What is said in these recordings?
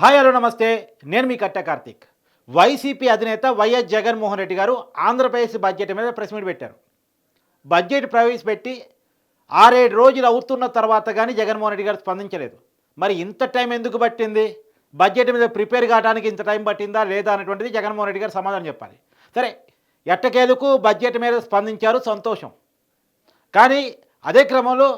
Hi hello నమస్తే. నేను మీ కట్ట కార్తీక్. వైసీపీ అధినేత వైఎస్ జగన్మోహన్ రెడ్డి గారు ఆంధ్రప్రదేశ్ బడ్జెట్ మీద ప్రెస్ మీట్ పెట్టారు. బడ్జెట్ ప్రవేశపెట్టి ఆరేడు రోజులు అవుతున్న తర్వాత కానీ జగన్మోహన్ రెడ్డి గారు స్పందించలేదు. మరి ఇంత టైం ఎందుకు పట్టింది? బడ్జెట్ మీద ప్రిపేర్ కావడానికి ఇంత టైం పట్టిందా లేదా అనేటువంటిది జగన్మోహన్ రెడ్డి గారు సమాధానం చెప్పాలి. సరే ఎట్టకేలకు బడ్జెట్ మీద స్పందించారు సంతోషం. కానీ అదే క్రమంలో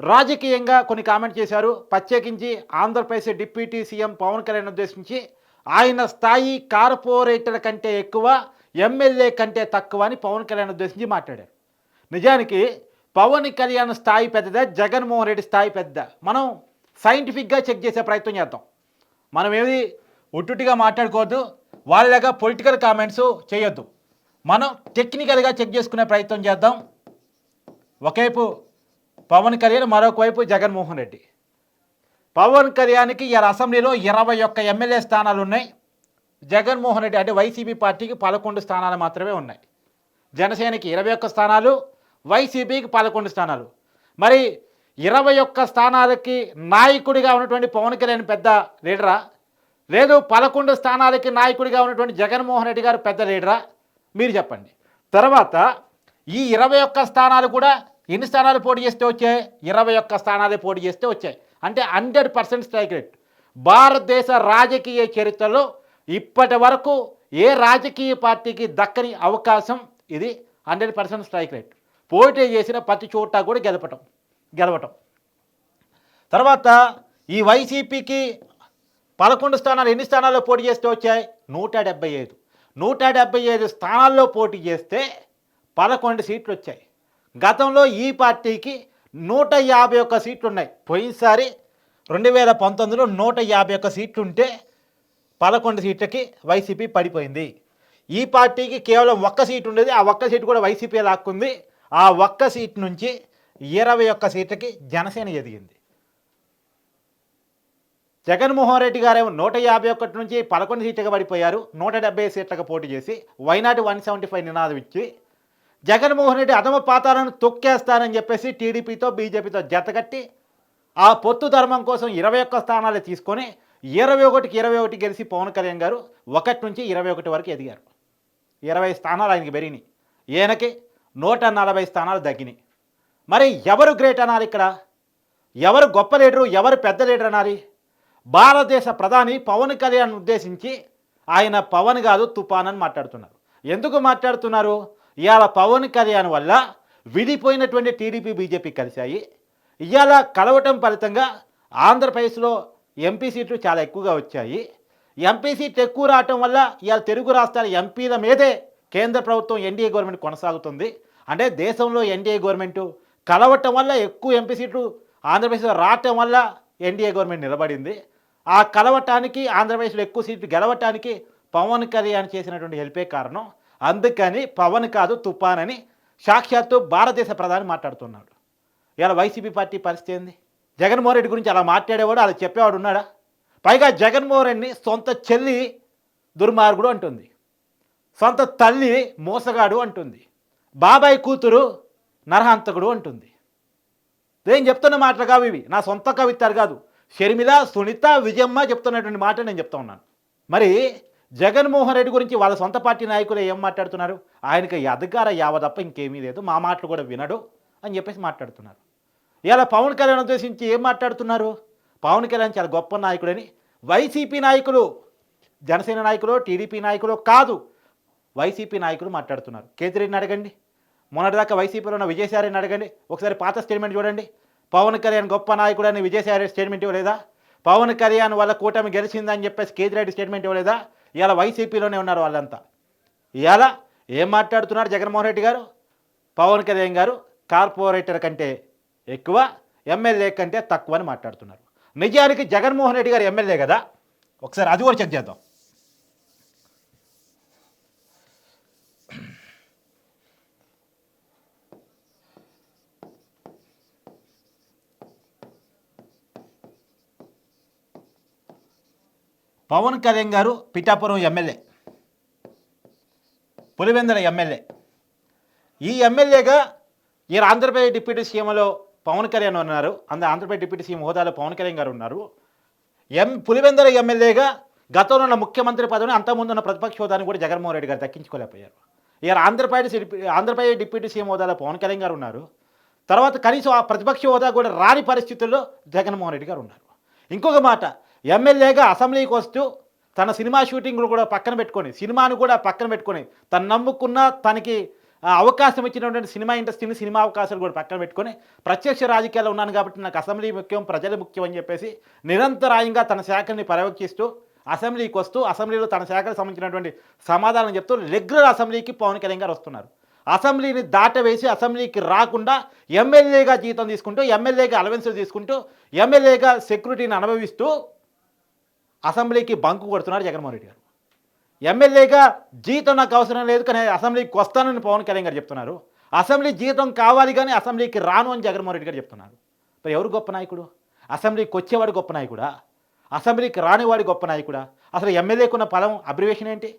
రాజకీయంగా కొన్ని కామెంట్ చేశారు. ప్రత్యేకించి ఆంధ్రప్రదేశ్ డిప్యూటీ సీఎం పవన్ కళ్యాణ్ ఉద్దేశించి ఆయన స్థాయి కార్పొరేటర్ కంటే ఎక్కువ ఎమ్మెల్యే కంటే తక్కువ అని పవన్ కళ్యాణ్ ఉద్దేశించి మాట్లాడారు. నిజానికి పవన్ కళ్యాణ్ స్థాయి పెద్దదా జగన్మోహన్ రెడ్డి స్థాయి పెద్ద. మనం సైంటిఫిక్గా చెక్ చేసే ప్రయత్నం చేద్దాం. మనం ఏది ఒట్టుటిగా మాట్లాడుకోవద్దు వాళ్ళగా పొలిటికల్ కామెంట్స్ చేయొద్దు. మనం టెక్నికల్గా చెక్ చేసుకునే ప్రయత్నం చేద్దాం. ఒకవైపు పవన్ కళ్యాణ్ మరొక వైపు జగన్మోహన్ రెడ్డి. పవన్ కళ్యాణ్కి ఇలా అసెంబ్లీలో ఇరవై ఒక్క ఎమ్మెల్యే స్థానాలు ఉన్నాయి. జగన్మోహన్ రెడ్డి అంటే వైసీపీ పార్టీకి పదకొండు స్థానాలు మాత్రమే ఉన్నాయి. జనసేనకి ఇరవై ఒక్క స్థానాలు వైసీపీకి పదకొండు స్థానాలు. మరి ఇరవై ఒక్క స్థానాలకి నాయకుడిగా ఉన్నటువంటి పవన్ కళ్యాణ్ పెద్ద లీడరా? లేదు పదకొండు స్థానాలకి నాయకుడిగా ఉన్నటువంటి జగన్మోహన్ రెడ్డి గారు పెద్ద లీడరా? మీరు చెప్పండి. తర్వాత ఈ ఇరవై ఒక్క స్థానాలు కూడా ఎన్ని స్థానాలు పోటీ చేస్తే వచ్చాయి? ఇరవై ఒక్క స్థానాలే పోటీ చేస్తే వచ్చాయి. అంటే హండ్రెడ్ పర్సెంట్ స్ట్రైక్ రేట్. భారతదేశ రాజకీయ చరిత్రలో ఇప్పటి వరకు ఏ రాజకీయ పార్టీకి దక్కని అవకాశం ఇది హండ్రెడ్ పర్సెంట్ స్ట్రైక్ రేట్. పోటీ చేసిన ప్రతి చోట కూడా గెలపటం గెలవటం. తర్వాత ఈ వైసీపీకి పదకొండు స్థానాలు ఎన్ని స్థానాల్లో పోటీ చేస్తే వచ్చాయి? నూట డెబ్బై ఐదు. నూట డెబ్బై ఐదు స్థానాల్లో పోటీ చేస్తే పదకొండు సీట్లు వచ్చాయి. గతంలో ఈ పార్టీకి నూట యాభై ఒక్క సీట్లు ఉన్నాయి పోయినసారి రెండు వేల పంతొమ్మిదిలో నూట యాభై ఒక్క సీట్లు ఉంటే పదకొండు సీట్లకి వైసీపీ పడిపోయింది. ఈ పార్టీకి కేవలం ఒక్క సీటు ఉండేది. ఆ ఒక్క సీటు కూడా వైసీపీ లాక్కుంది. ఆ ఒక్క సీట్ నుంచి ఇరవై ఒక్క సీట్లకి జనసేన ఎదిగింది. జగన్మోహన్ రెడ్డి గారేమో నూట యాభై ఒకటి నుంచి పదకొండు సీట్లుగా పడిపోయారు. నూట డెబ్బై సీట్లకు పోటీ చేసి వైనాటి వన్ సెవెంటీ ఫైవ్ నినాదం ఇచ్చి జగన్మోహన్ రెడ్డి అధమ పాతాలను తొక్కేస్తానని చెప్పేసి టీడీపీతో బీజేపీతో జతగట్టి ఆ పొత్తు ధర్మం కోసం ఇరవై ఒక్క స్థానాలు తీసుకొని ఇరవై ఒకటికి ఇరవై ఒకటి గెలిచి పవన్ కళ్యాణ్ గారు ఒకటి నుంచి ఇరవై ఒకటి వరకు ఎదిగారు. ఇరవై స్థానాలు ఆయనకి పెరిగినాయి. ఈయనకి నూట నలభై స్థానాలు తగ్గినాయి. మరి ఎవరు గ్రేట్ అనాలి ఇక్కడ? ఎవరు గొప్ప లీడరు? ఎవరు పెద్ద లీడర్ అనాలి? భారతదేశ ప్రధాని పవన్ కళ్యాణ్ ఉద్దేశించి ఆయన పవన్ కాదు తుఫాన్ అని మాట్లాడుతున్నారు. ఎందుకు మాట్లాడుతున్నారు? ఇవాళ పవన్ కళ్యాణ్ వల్ల విడిపోయినటువంటి టీడీపీ బీజేపీ కలిశాయి. ఇవాళ కలవటం ఫలితంగా ఆంధ్రప్రదేశ్లో ఎంపీ సీట్లు చాలా ఎక్కువగా వచ్చాయి. ఎంపీ సీట్లు ఎక్కువ రావటం వల్ల ఇవాళ తెలుగు రాష్ట్రాల ఎంపీల మీదే కేంద్ర ప్రభుత్వం ఎన్డీఏ గవర్నమెంట్ కొనసాగుతుంది. అంటే దేశంలో ఎన్డీఏ గవర్నమెంట్ కలవటం వల్ల ఎక్కువ ఎంపీ సీట్లు ఆంధ్రప్రదేశ్లో రావటం వల్ల ఎన్డీఏ గవర్నమెంట్ నిలబడింది. ఆ కలవటానికి ఆంధ్రప్రదేశ్లో ఎక్కువ సీట్లు గెలవటానికి పవన్ కళ్యాణ్ చేసినటువంటి హెల్పే కారణం. అందుకని పవన్ కాదు తుఫాన్ అని సాక్షాత్తు భారతదేశ ప్రధాని మాట్లాడుతున్నాడు. ఇలా వైసీపీ పార్టీ పరిస్థితి ఏంది? జగన్మోహన్ రెడ్డి గురించి అలా మాట్లాడేవాడు అలా చెప్పేవాడు ఉన్నాడా? పైగా జగన్మోహన్ రెడ్డిని సొంత చెల్లి దుర్మార్గుడు అంటుంది. సొంత తల్లి మోసగాడు అంటుంది. బాబాయ్ కూతురు నరహంతకుడు అంటుంది. నేను చెప్తున్న మాటలు కావు ఇవి. నా సొంత కవిత్తారు కాదు. షర్మిల సునీత విజయమ్మ చెప్తున్నటువంటి మాట నేను చెప్తా ఉన్నాను. మరి జగన్మోహన్ రెడ్డి గురించి వాళ్ళ సొంత పార్టీ నాయకులు ఏం మాట్లాడుతున్నారు? ఆయనకి అధికార యావ తప్ప ఇంకేమీ లేదు. మా మాటలు కూడా వినడు అని చెప్పేసి మాట్లాడుతున్నారు. ఇలా పవన్ కళ్యాణ్ ఉద్దేశించి ఏం మాట్లాడుతున్నారు? పవన్ కళ్యాణ్ చాలా గొప్ప నాయకుడని వైసీపీ నాయకులు జనసేన నాయకులు టీడీపీ నాయకులు కాదు. వైసీపీ నాయకులు మాట్లాడుతున్నారు. కేతిరెడ్డిని అడగండి. మొన్నటిదాకా వైసీపీలో ఉన్న విజయసాయిని అడగండి. ఒకసారి పాత స్టేట్మెంట్ చూడండి. పవన్ కళ్యాణ్ గొప్ప నాయకుడు అని విజయసాయి స్టేట్మెంట్ ఇవ్వలేదా? పవన్ కళ్యాణ్ వాళ్ళ కూటమి గెలిచిందని చెప్పేసి కేతిరెడ్డి స్టేట్మెంట్ ఇవ్వలేదా? ఇవాళ వైసీపీలోనే ఉన్నారు వాళ్ళంతా. ఇవాళ ఏం మాట్లాడుతున్నారు జగన్మోహన్ రెడ్డి గారు? పవన్ కళ్యాణ్ గారు కార్పొరేటర్ కంటే ఎక్కువ ఎమ్మెల్యే కంటే తక్కువ అని మాట్లాడుతున్నారు. నిజానికి జగన్మోహన్ రెడ్డి గారు ఎమ్మెల్యే కదా? ఒకసారి అది కూడా చెక్ చేద్దాం. పవన్ కళ్యాణ్ గారు పిఠాపురం ఎమ్మెల్యే. పులివెందుల ఎమ్మెల్యే. ఈ ఎమ్మెల్యేగా ఈ ఆంధ్రప్రదేశ్ డిప్యూటీ సీఎంలో పవన్ కళ్యాణ్ ఉన్నారు. అంద ఆంధ్రప్రదేశ్ డిప్యూటీ సీఎం హోదాలో పవన్ కళ్యాణ్ గారు ఉన్నారు. ఎం పులివెందుల ఎమ్మెల్యేగా గతంలో ఉన్న ముఖ్యమంత్రి పదవిని అంతకుముందు ఉన్న ప్రతిపక్ష హోదాని కూడా జగన్మోహన్ రెడ్డి గారు దక్కించుకోలేకపోయారు. ఇక ఆంధ్రప్రదేశ్ ఆంధ్రప్రదేశ్ డిప్యూటీ సీఎం హోదాలో పవన్ కళ్యాణ్ గారు ఉన్నారు. తర్వాత కనీసం ఆ ప్రతిపక్ష హోదా కూడా రాని పరిస్థితుల్లో జగన్మోహన్ రెడ్డి గారు ఉన్నారు. ఇంకొక మాట ఎమ్మెల్యేగా అసెంబ్లీకి వస్తూ తన సినిమా షూటింగ్ను కూడా పక్కన పెట్టుకొని సినిమాను కూడా పక్కన పెట్టుకొని తను నమ్ముకున్న తనకి అవకాశం ఇచ్చినటువంటి సినిమా ఇండస్ట్రీని సినిమా అవకాశాలు కూడా పక్కన పెట్టుకొని ప్రత్యక్ష రాజకీయాల్లో ఉన్నాను కాబట్టి నాకు అసెంబ్లీ ముఖ్యం ప్రజలు ముఖ్యం అని చెప్పేసి నిరంతరాయంగా తన శాఖని పర్యవేక్షిస్తూ అసెంబ్లీకి వస్తూ అసెంబ్లీలో తన శాఖకు సంబంధించినటువంటి సమాధానం చెప్తూ రెగ్యులర్ అసెంబ్లీకి పవన్ కళ్యాణ్ గారు వస్తున్నారు. అసెంబ్లీని దాటవేసి అసెంబ్లీకి రాకుండా ఎమ్మెల్యేగా జీతం తీసుకుంటూ ఎమ్మెల్యేగా అలవెన్సులు తీసుకుంటూ ఎమ్మెల్యేగా సెక్యూరిటీని అనుభవిస్తూ అసెంబ్లీకి బంకు కొడుతున్నారు జగన్మోహన్ రెడ్డి గారు. ఎమ్మెల్యేగా జీతం నాకు అవసరం లేదు కానీ అసెంబ్లీకి వస్తానని పవన్ కళ్యాణ్ గారు చెప్తున్నారు. అసెంబ్లీ జీతం కావాలి కానీ అసెంబ్లీకి రాను అని జగన్మోహన్ రెడ్డి గారు చెప్తున్నారు. మరి ఎవరు గొప్ప నాయకుడు? అసెంబ్లీకి వచ్చేవాడు గొప్ప నాయకుడా? అసెంబ్లీకి రానివాడు గొప్ప నాయకుడా? అసలు ఎమ్మెల్యేకున్న పదం అబ్రివేషన్ ఏంటి?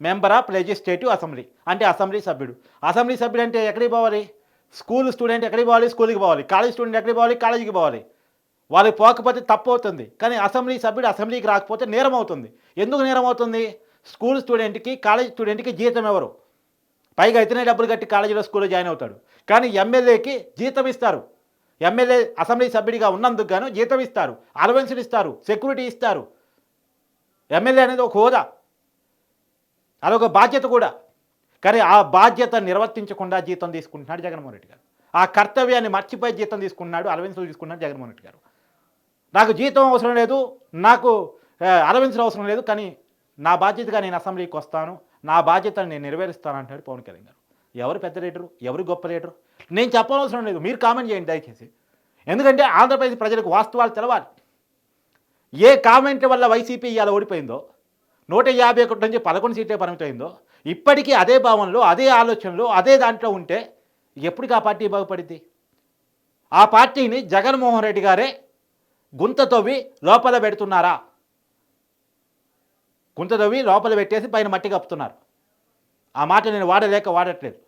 Member of legislative assembly. అంటే అసెంబ్లీ సభ్యుడు. అసెంబ్లీ సభ్యుడు అంటే ఎక్కడికి పోవాలి? స్కూల్ స్టూడెంట్ ఎక్కడికి పోవాలి? స్కూల్కి పోవాలి. కాలేజ్ స్టూడెంట్ ఎక్కడికి పోవాలి? కాలేజీకి పోవాలి. వాళ్ళకి పోకపోతే తప్పు అవుతుంది కానీ అసెంబ్లీ సభ్యుడు అసెంబ్లీకి రాకపోతే నేరం అవుతుంది ఎందుకు నేరం అవుతుంది స్కూల్ స్టూడెంట్కి కాలేజ్ స్టూడెంట్కి జీతం ఎవరు? పైగా ఇతనే డబ్బులు కట్టి కాలేజీలో స్కూల్లో జాయిన్ అవుతాడు. కానీ ఎమ్మెల్యేకి జీతం ఇస్తారు. ఎమ్మెల్యే అసెంబ్లీ సభ్యుడిగా ఉన్నందుకు గాను జీతం ఇస్తారు. అలవెన్సులు ఇస్తారు. సెక్యూరిటీ ఇస్తారు. ఎమ్మెల్యే అనేది ఒక హోదా. అదొక బాధ్యత కూడా. కానీ ఆ బాధ్యత నిర్వర్తించకుండా జీతం తీసుకుంటున్నాడు జగన్మోహన్ రెడ్డి గారు. ఆ కర్తవ్యాన్ని మర్చిపోయి జీతం తీసుకున్నాడు అలవెన్సులు తీసుకున్నాడు జగన్మోహన్ రెడ్డి గారు. నాకు జీతం అవసరం లేదు నాకు అలవెన్సులు అవసరం లేదు కానీ నా బాధ్యతగా నేను అసెంబ్లీకి వస్తాను నా బాధ్యతను నేను నెరవేరుస్తాను అంటాడు పవన్ కళ్యాణ్ గారు. ఎవరు పెద్ద లీడరు ఎవరు గొప్ప లీడరు? నేను చెప్పనవసరం లేదు మీరు కామెంట్ చేయండి దయచేసి. ఎందుకంటే ఆంధ్రప్రదేశ్ ప్రజలకు వాస్తవాలు తెలవాలి. ఏ కామెంట్ వల్ల వైసీపీ ఇవాళ ఓడిపోయిందో నూట యాభై ఒకటి నుంచి పదకొండు సీట్లే పరిమితమైందో ఇప్పటికీ అదే భావనలో అదే ఆలోచనలో అదే దాంట్లో ఉంటే ఎప్పటికి ఆ పార్టీ బాగుపడింది ఆ పార్టీని జగన్మోహన్ రెడ్డి గారే గుంత తవ్వి లోపల పెడుతున్నారా? గుంత తవ్వి లోపల పెట్టేసి పైన మట్టి కప్పుతున్నారు. ఆ మాట నేను వాడలేక వాడట్లేదు.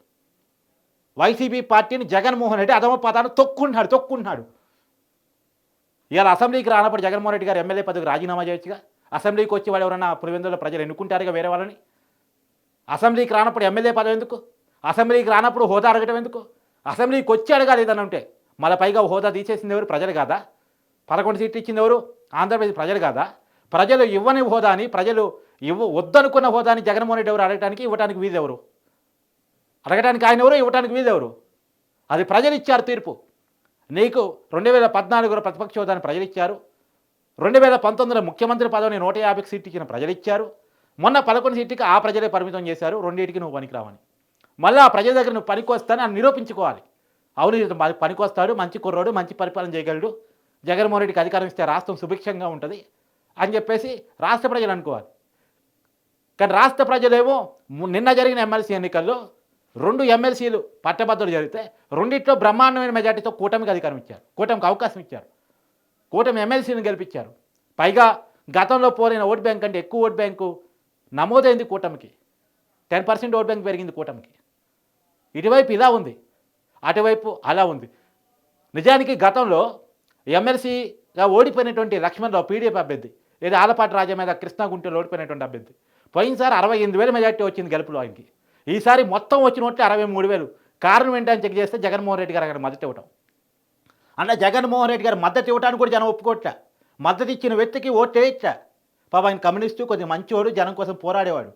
వైసీపీ పార్టీని జగన్మోహన్ రెడ్డి అధమ పదాన్ని తొక్కుంటున్నాడు తొక్కుంటున్నాడు. ఇవాళ అసెంబ్లీకి రానప్పుడు జగన్మోహన్ రెడ్డి గారు ఎమ్మెల్యే పదవికి రాజీనామా చేయొచ్చుగా? అసెంబ్లీకి వచ్చి వాడు ఎవరన్నా పులివెందులో ప్రజలు ఎన్నుకుంటారుగా వేరే వాళ్ళని? అసెంబ్లీకి రానప్పుడు ఎమ్మెల్యే పదవి ఎందుకు? అసెంబ్లీకి రానప్పుడు హోదా అడగటం ఎందుకు? అసెంబ్లీకి వచ్చి అడగాలి ఏదన్నా ఉంటే. మళ్ళీ పైగా హోదా తీసేసింది ఎవరు? ప్రజలు కాదా? పదకొండు సీట్లు ఇచ్చింది ఎవరు? ఆంధ్రప్రదేశ్ ప్రజలు కాదా? ప్రజలు ఇవ్వని హోదాని ప్రజలు ఇవ్వ వద్దనుకున్న హోదాని జగన్మోహన్ రెడ్డి ఎవరు అడగడానికి ఇవ్వడానికి వీలు అడగడానికి అడగటానికి ఆయన ఎవరు ఇవ్వటానికి వీలు అది ప్రజలు ఇచ్చారు తీర్పు. నీకు రెండు వేల పద్నాలుగులో ప్రతిపక్ష హోదాని ప్రజలు ఇచ్చారు. రెండు వేల పంతొమ్మిదిలో ముఖ్యమంత్రి పదవిని నూట యాభై సీట్ ఇచ్చిన ప్రజలు ఇచ్చారు. మొన్న పదకొండు సీట్కి ఆ ప్రజలే పరిమితం చేశారు. రెండింటికి నువ్వు పనికిరావని. మళ్ళీ ఆ ప్రజల దగ్గర నువ్వు పనికొస్తానని అని నిరూపించుకోవాలి. అవును ఇతను పనికొస్తాడు మంచి కుర్రోడు మంచి పరిపాలన చేయగలడు. జగన్మోహన్ రెడ్డికి అధికారం ఇస్తే రాష్ట్రం సుభిక్షంగా ఉంటుంది అని చెప్పేసి రాష్ట్ర ప్రజలు అనుకోవాలి. కానీ రాష్ట్ర ప్రజలేమో నిన్న జరిగిన ఎమ్మెల్సీ ఎన్నికల్లో రెండు ఎమ్మెల్సీలు పట్టభద్రులు జరిగితే రెండిట్లో బ్రహ్మాండమైన మెజార్టీతో కూటమికి అధికారం ఇచ్చారు. కూటమికి అవకాశం ఇచ్చారు. కూటమి ఎమ్మెల్సీని గెలిపించారు. పైగా గతంలో పోలిన ఓట్ బ్యాంక్ కంటే ఎక్కువ ఓట్ బ్యాంకు నమోదైంది కూటమికి. టెన్ పర్సెంట్ ఓట్ బ్యాంక్ పెరిగింది కూటమికి. ఇటువైపు ఇలా ఉంది. అటువైపు అలా ఉంది. నిజానికి గతంలో ఎమ్మెల్సీగా ఓడిపోయినటువంటి లక్ష్మణరావు పీడీఎఫ్ అభ్యర్థి లేదా ఆలపాటి రాజా మీద కృష్ణా గుంటూరులో ఓడిపోయినటువంటి అభ్యర్థి. పోయినసారి అరవై ఎనిమిది వేల మెజార్టీ వచ్చింది గెలుపులో ఆయనకి. ఈసారి మొత్తం వచ్చిన ఓట్లు అరవై మూడు వేలు. కారణం ఏంటని చెక్ చేస్తే జగన్మోహన్ రెడ్డి గారు అక్కడ మద్దతు ఇవ్వటం. అన్న జగన్మోహన్ రెడ్డి గారు మద్దతు ఇవ్వడానికి కూడా జనం ఒప్పుకోట్లే. మద్దతు ఇచ్చిన వ్యక్తికి ఓటు వేయట్లే పాప ఆయన కమ్యూనిస్టు కొద్దిగా మంచివాడు జనం కోసం పోరాడేవాడు.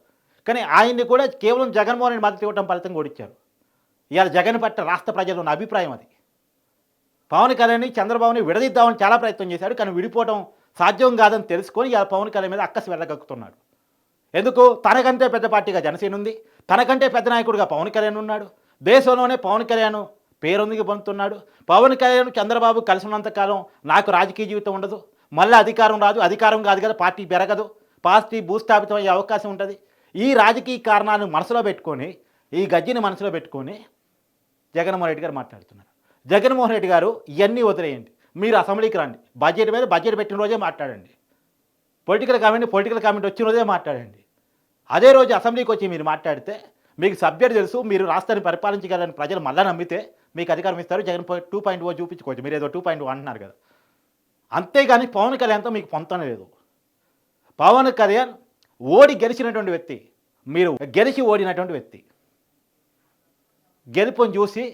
కానీ ఆయన్ని కూడా కేవలం జగన్మోహన్ రెడ్డి మద్దతు ఇవ్వడం ఫలితంగా ఓడిచ్చారు. ఇవాళ జగన్ పట్ల రాష్ట్ర ప్రజలు ఉన్న అభిప్రాయం అది. పవన్ కళ్యాణ్ చంద్రబాబుని విడదీద్దామని చాలా ప్రయత్నం చేశాడు కానీ విడిపోవడం సాధ్యం కాదని తెలుసుకొని ఇలా పవన్ కళ్యాణ్ మీద అక్కసి వెళ్ళగక్కుతున్నాడు ఎందుకు? తనకంటే పెద్ద పార్టీగా జనసేన ఉంది. తనకంటే పెద్ద నాయకుడిగా పవన్ కళ్యాణ్ ఉన్నాడు. దేశంలోనే పవన్ కళ్యాణ్ పేరొందికి పొందుతున్నాడు. పవన్ కళ్యాణ్ చంద్రబాబు కలిసినంతకాలం నాకు రాజకీయ జీవితం ఉండదు. మళ్ళీ అధికారం రాదు. అధికారం కాదు కదా పార్టీ పెరగదు. పార్టీ భూస్థాపితం అయ్యే అవకాశం ఉంటుంది. ఈ రాజకీయ కారణాలను మనసులో పెట్టుకొని ఈ గజ్జిని మనసులో పెట్టుకొని జగన్మోహన్ రెడ్డి గారు మాట్లాడుతున్నారు. జగన్మోహన్ రెడ్డి గారు ఇవన్నీ వదిలేయండి. మీరు అసెంబ్లీకి రండి. బడ్జెట్ మీద బడ్జెట్ పెట్టిన రోజే మాట్లాడండి. పొలిటికల్ కామెంట్ పొలిటికల్ కామెంట్ వచ్చిన రోజే మాట్లాడండి. అదే రోజు అసెంబ్లీకి వచ్చి మీరు మాట్లాడితే మీకు సబ్జెక్ట్ తెలుసు మీరు రాష్ట్రాన్ని పరిపాలించగలని ప్రజలు మళ్ళా నమ్మితే మీకు అధికారం ఇస్తారు. జగన్ టూ పాయింట్ ఓ చూపించుకోవచ్చు. మీరు ఏదో టూ పాయింట్ అంటున్నారు కదా. అంతేగాని పవన్ కళ్యాణ్తో మీకు పొంతన లేదు. పవన్ కళ్యాణ్ ఓడి గెలిచినటువంటి వ్యక్తి. మీరు గెలిచి ఓడినటువంటి వ్యక్తి. గెలుపుని చూసి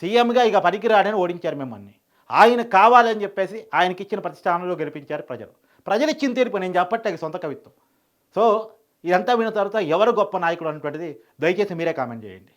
సీఎంగా ఇక పనికిరాడని ఓడించారు మిమ్మల్ని. ఆయన కావాలని చెప్పేసి ఆయనకి ఇచ్చిన ప్రతిష్టానంలో గెలిపించారు ప్రజలు. ప్రజలు ఇచ్చిన తీర్పు నేను చెప్పట్టే సొంత కవిత్వం. సో ఇదంతా విన్న తర్వాత ఎవరు గొప్ప నాయకుడు అనేటువంటిది దయచేసి మీరే కామెంట్ చేయండి.